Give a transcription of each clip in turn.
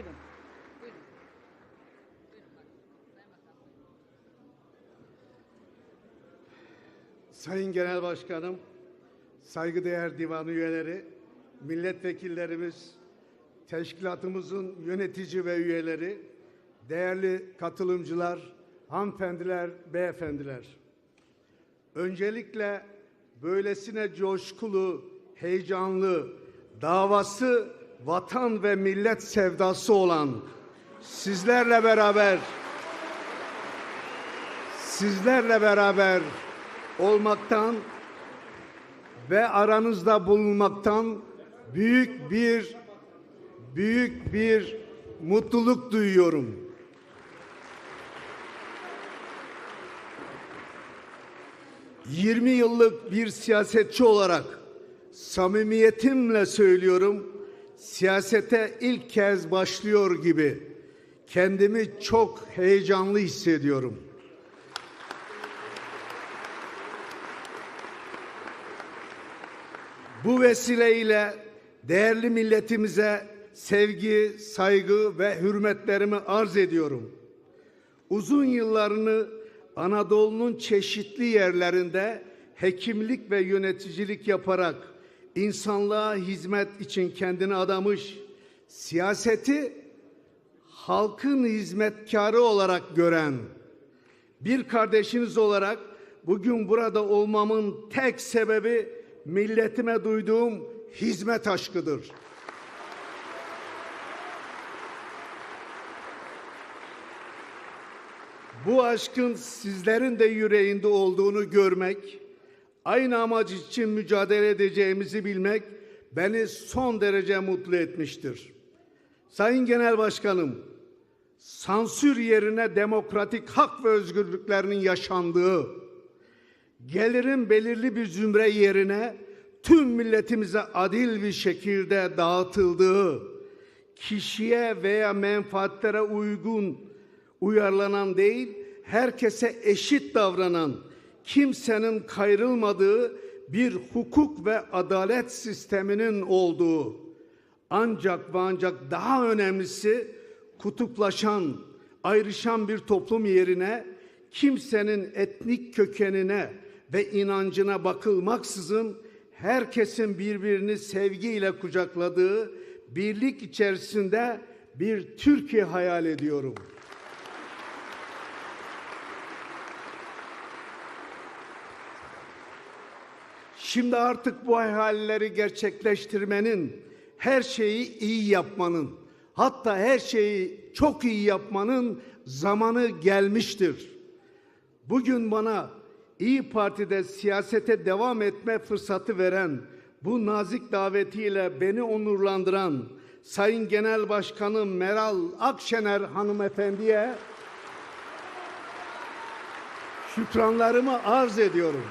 Buyurun. Buyurun. Buyurun bak. Sayın Bakan. Sayın Genel Başkanım, saygıdeğer divan üyeleri, milletvekillerimiz, teşkilatımızın yönetici ve üyeleri, değerli katılımcılar, hanımefendiler, beyefendiler. Öncelikle böylesine coşkulu, heyecanlı, davası vatan ve millet sevdası olan sizlerle beraber sizlerle beraber olmaktan ve aranızda bulunmaktan büyük bir büyük bir mutluluk duyuyorum. ...20 yıllık bir siyasetçi olarak samimiyetimle söylüyorum... ...siyasete ilk kez başlıyor gibi... ...kendimi çok heyecanlı hissediyorum. Bu vesileyle değerli milletimize sevgi, saygı ve hürmetlerimi arz ediyorum. Uzun yıllarını Anadolu'nun çeşitli yerlerinde hekimlik ve yöneticilik yaparak insanlığa hizmet için kendini adamış, siyaseti halkın hizmetkarı olarak gören bir kardeşiniz olarak bugün burada olmamın tek sebebi milletime duyduğum hizmet aşkıdır. Bu aşkın sizlerin de yüreğinde olduğunu görmek, aynı amaç için mücadele edeceğimizi bilmek beni son derece mutlu etmiştir. Sayın Genel Başkanım, sansür yerine demokratik hak ve özgürlüklerinin yaşandığı, gelirin belirli bir zümre yerine tüm milletimize adil bir şekilde dağıtıldığı, kişiye veya menfaatlere uygun uyarlanan değil, herkese eşit davranan, kimsenin kayrılmadığı bir hukuk ve adalet sisteminin olduğu, ancak ve ancak daha önemlisi kutuplaşan, ayrışan bir toplum yerine kimsenin etnik kökenine ve inancına bakılmaksızın herkesin birbirini sevgiyle kucakladığı birlik içerisinde bir Türkiye hayal ediyorum. Şimdi artık bu hayalleri gerçekleştirmenin, her şeyi iyi yapmanın, hatta her şeyi çok iyi yapmanın zamanı gelmiştir. Bugün bana İyi Parti'de siyasete devam etme fırsatı veren, bu nazik davetiyle beni onurlandıran Sayın Genel Başkanım Meral Akşener hanımefendiye şükranlarımı arz ediyorum.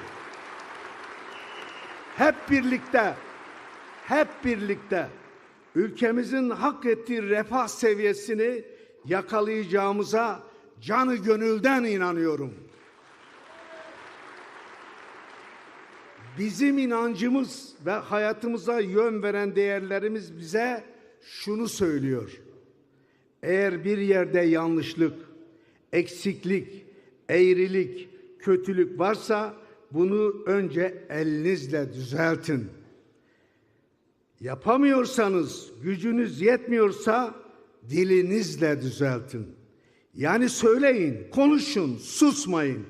Hep birlikte, hep birlikte ülkemizin hak ettiği refah seviyesini yakalayacağımıza canı gönülden inanıyorum. Bizim inancımız ve hayatımıza yön veren değerlerimiz bize şunu söylüyor. Eğer bir yerde yanlışlık, eksiklik, eğrilik, kötülük varsa bunu önce elinizle düzeltin. Yapamıyorsanız, gücünüz yetmiyorsa dilinizle düzeltin. Yani söyleyin, konuşun, susmayın.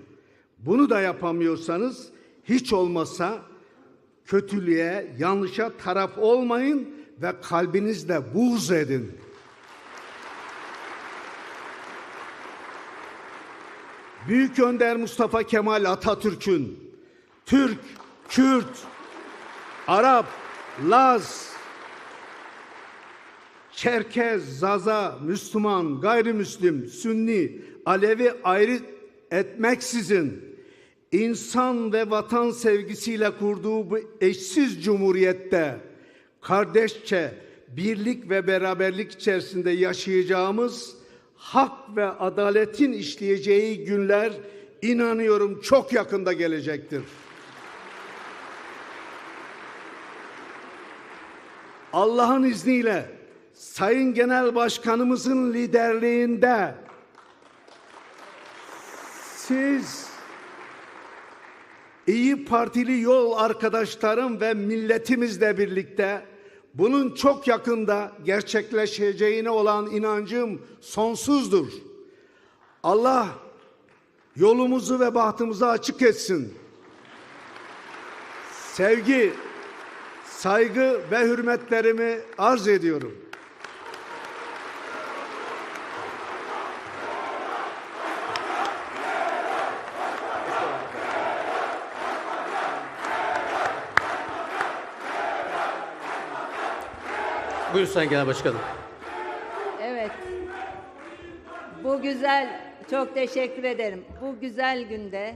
Bunu da yapamıyorsanız hiç olmasa kötülüğe, yanlışa taraf olmayın ve kalbinizle buğz edin. Büyük Önder Mustafa Kemal Atatürk'ün Türk, Kürt, Arap, Laz, Çerkez, Zaza, Müslüman, gayrimüslim, Sünni, Alevi ayrı etmeksizin insan ve vatan sevgisiyle kurduğu bu eşsiz cumhuriyette kardeşçe birlik ve beraberlik içerisinde yaşayacağımız hak ve adaletin işleyeceği günler inanıyorum çok yakında gelecektir. Allah'ın izniyle Sayın Genel Başkanımızın liderliğinde siz İyi Partili yol arkadaşlarım ve milletimizle birlikte bunun çok yakında gerçekleşeceğine olan inancım sonsuzdur. Allah yolumuzu ve bahtımızı açık etsin. Sevgi, saygı ve hürmetlerimi arz ediyorum. Buyurun Sayın Genel Başkanım. Evet. Bu güzel, çok teşekkür ederim. Bu güzel günde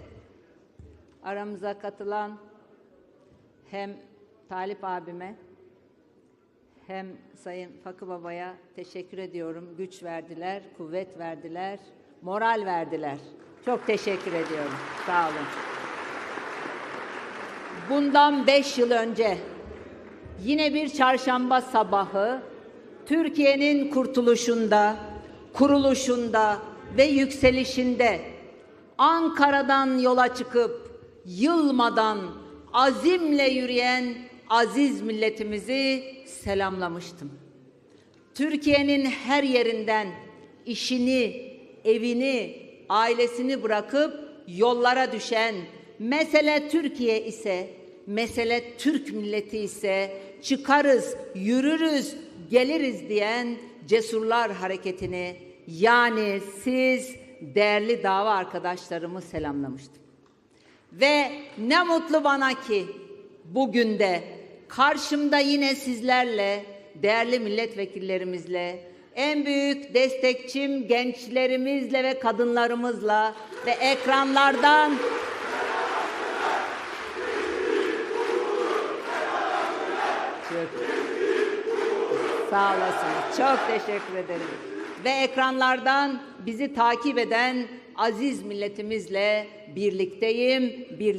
aramıza katılan hem Talip abime hem Sayın Fakı Baba'ya teşekkür ediyorum. Güç verdiler, kuvvet verdiler, moral verdiler. Çok teşekkür ediyorum. Sağ olun. Bundan beş yıl önce Yine bir çarşamba sabahı Türkiye'nin kurtuluşunda, kuruluşunda ve yükselişinde Ankara'dan yola çıkıp yılmadan azimle yürüyen aziz milletimizi selamlamıştım. Türkiye'nin her yerinden işini, evini, ailesini bırakıp yollara düşen mesele Türkiye ise, mesele Türk milleti ise çıkarız, yürürüz, geliriz diyen cesurlar hareketini yani siz değerli dava arkadaşlarımı selamlamıştım. Ve ne mutlu bana ki bugün de karşımda yine sizlerle, değerli milletvekillerimizle, en büyük destekçim gençlerimizle ve kadınlarımızla ve ekranlardan Çok Sağ olasınız. Çok teşekkür ederim. Ve ekranlardan bizi takip eden aziz milletimizle birlikteyim, birlikte